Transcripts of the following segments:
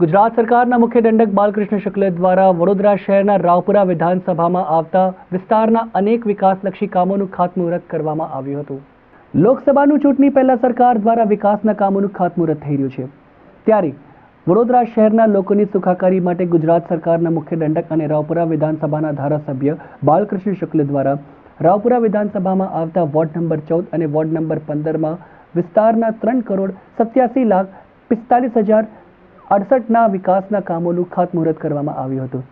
ગુજરાત સરકારના મુખ્ય દંડક બાલકૃષ્ણ શુક્લ દ્વારા વડોદરા શહેરના રાવપુરા વિધાનસભામાં આવતા વિસ્તારના અનેક વિકાસલક્ષી કામોનું ખાતમુહૂર્ત કરવામાં આવ્યું હતું. લોકસભાનું ચૂંટણી પહેલા સરકાર દ્વારા વિકાસના કામોનું ખાતમુહૂર્ત થઈ રહ્યું છે. ત્યારે વડોદરા શહેરના લોકોની સુખાકારી માટે ગુજરાત સરકારના મુખ્ય દંડક અને રાવપુરા વિધાનસભાના ધારાસભ્ય બાલકૃષ્ણ શુક્લ દ્વારા રાવપુરા વિધાનસભામાં આવતા વોર્ડ નંબર ચૌદ અને વોર્ડ નંબર પંદરમાં વિસ્તારના ત્રણ કરોડ સત્યાસી લાખ પિસ્તાલીસ હજાર અડસઠના વિકાસના કામોનું ખાતમુહૂર્ત કરવામાં આવ્યું હતું,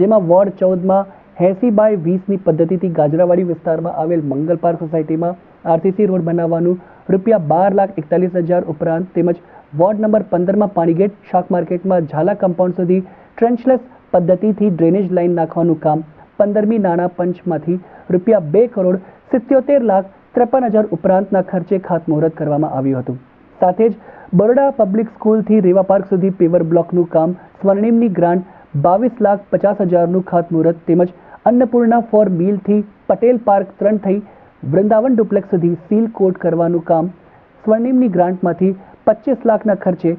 જેમાં વોર્ડ ચૌદમાં એંસી બાય વીસની પદ્ધતિથી ગાજરાવાડી વિસ્તારમાં આવેલ મંગલ પાર્ક સોસાયટીમાં આરસીસી રોડ બનાવવાનું રૂપિયા બાર લાખ એકતાલીસ હજાર ઉપરાંત તેમજ વોર્ડ નંબર પંદરમાં પાણીગેટ, શાક માર્કેટમાં ઝાલા કમ્પાઉન્ડ સુધી ટ્રેન્ચલેસ પદ્ધતિથી ડ્રેનેજ લાઇન નાખવાનું કામ પંદરમી નાણાં પંચમાંથી રૂપિયા બે કરોડ સિત્યોતેર લાખ ત્રેપન હજાર ઉપરાંતના ખર્ચે ખાતમુહૂર્ત કરવામાં આવ્યું હતું. સાથે જ બરોડા પબ્લિક સ્કૂલથી રેવા પાર્ક સુધી પેવર બ્લોકનું કામ, સ્વર્ણિમની ગ્રાન્ટ, બાવીસ લાખ પચાસ હજારનું ખાતમુહૂર્ત તેમજ અન્નપૂર્ણા ફોર મિલથી પટેલ પાર્ક ત્રણ થઈ વૃંદાવન ડુપ્લેક્સ સુધી સીલ કોટ કરવાનું કામ, સ્વર્ણિમની ગ્રાન્ટમાંથી પચીસ લાખના ખર્ચે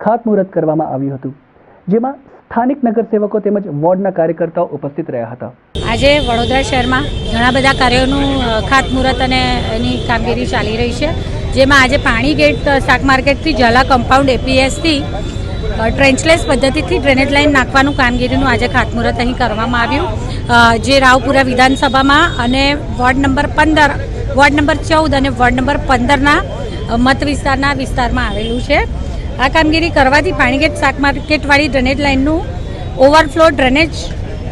ખાતમુહૂર્ત કરવામાં આવ્યું હતું, જેમાં સ્થાનિક નગરસેવકો તેમજ વોર્ડના કાર્યકર્તાઓ ઉપસ્થિત રહ્યા હતા. આજે વડોદરા શહેરમાં ઘણા બધા કાર્યોનું ખાતમુહૂર્ત અને એની કામગીરી ચાલી રહી છે. જેમાં આજે પાણી ગેટ શાક માર્કેટથી જલા કમ્પાઉન્ડ એપીએસથી ટ્રેન્ચલેસ પદ્ધતિથી ડ્રેનેજ લાઇન નાખવાનું કામગીરીનું આજે ખાતમુહૂર્ત અહીં કરવામાં આવ્યું. જે રાવપુરા વિધાનસભામાં અને વોર્ડ નંબર પંદર, વોર્ડ નંબર ચૌદ અને વોર્ડ નંબર પંદરના મત વિસ્તારના વિસ્તારમાં આવેલું છે. આ કામગીરી કરવાથી પાણીગેટ શાક માર્કેટવાળી ડ્રેનેજ લાઇનનું ઓવરફ્લો ડ્રેનેજ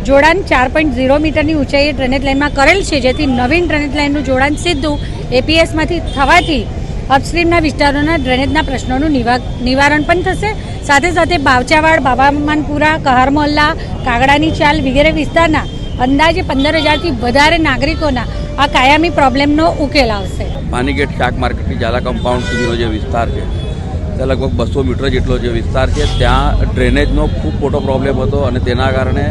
જોડાણ ચાર પોઈન્ટ ઝીરો મીટરની ઊંચાઈએ ડ્રેનેજ લાઇનમાં કરેલ છે, જેથી નવીન ડ્રેનેજ લાઇનનું જોડાણ સીધું એપીએસમાંથી થવાથી અપસ્ટ્રીમના વિસ્તારોના ડ્રેનેજના પ્રશ્નોનું નિવા, નિવારણ પણ થશે. સાથે સાથે બાવચાવાડ બાબામાનપુરા કહાર મોહલ્લા કાગડાની ચાલ વગેરે વિસ્તારના અંદાજે પંદર હજારથી વધારે નાગરિકોના આ કાયમી પ્રોબ્લેમનો ઉકેલ આવશે. પાનીગેટ શાક માર્કેટથી ઝાલા કમ્પાઉન્ડ સુધીનો જે વિસ્તાર છે, ત્યાં લગભગ બસો મીટર જેટલો જે વિસ્તાર છે, ત્યાં ડ્રેનેજનો ખૂબ મોટો પ્રોબ્લેમ હતો અને તેના કારણે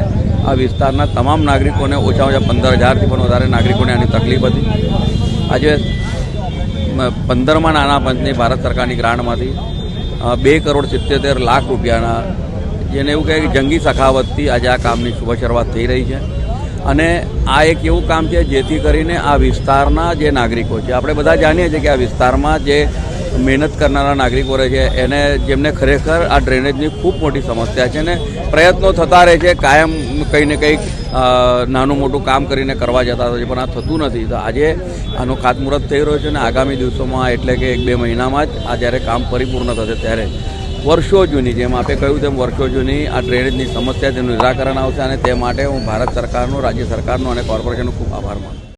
આ વિસ્તારના તમામ નાગરિકોને ઓછામાં ઓછા પંદર હજારથી પણ વધારે નાગરિકોને આની તકલીફ હતી. આજે પંદરમાં નાના પંચની ભારત સરકારની ગ્રાન્ટમાંથી બે કરોડ સિત્તેર લાખ રૂપિયાના, જેને એવું કહે કે જંગી સખાવતથી આજે આ કામની શુભ શરૂઆત થઈ રહી છે. અને આ એક એવું કામ છે જેથી કરીને આ વિસ્તારના જે નાગરિકો છે, આપણે બધા જાણીએ છીએ કે આ વિસ્તારમાં જે મહેનત કરનારા નાગરિકો રહે છે. એને જેમને ખરેખર આ ડ્રેનેજની ખૂબ મોટી સમસ્યા છે ને પ્રયત્નો થતા રહે છે. કાયમ કંઈ ને કંઈક નાનું મોટું કામ કરીને કરવા જતા હોય પણ આ થતું નથી. તો આજે આનું ખાતમુહૂર્ત થઈ રહ્યો છે અને આગામી દિવસોમાં, એટલે કે એક બે મહિનામાં જ આ જ્યારે કામ પરિપૂર્ણ થશે ત્યારે વર્ષો જૂની, જેમ આપે કહ્યું તેમ વર્ષો જૂની આ ડ્રેનેજની સમસ્યા તેનું નિરાકરણ આવશે અને તે માટે હું ભારત સરકારનો, રાજ્ય સરકારનો અને કોર્પોરેશનનો ખૂબ આભાર માનું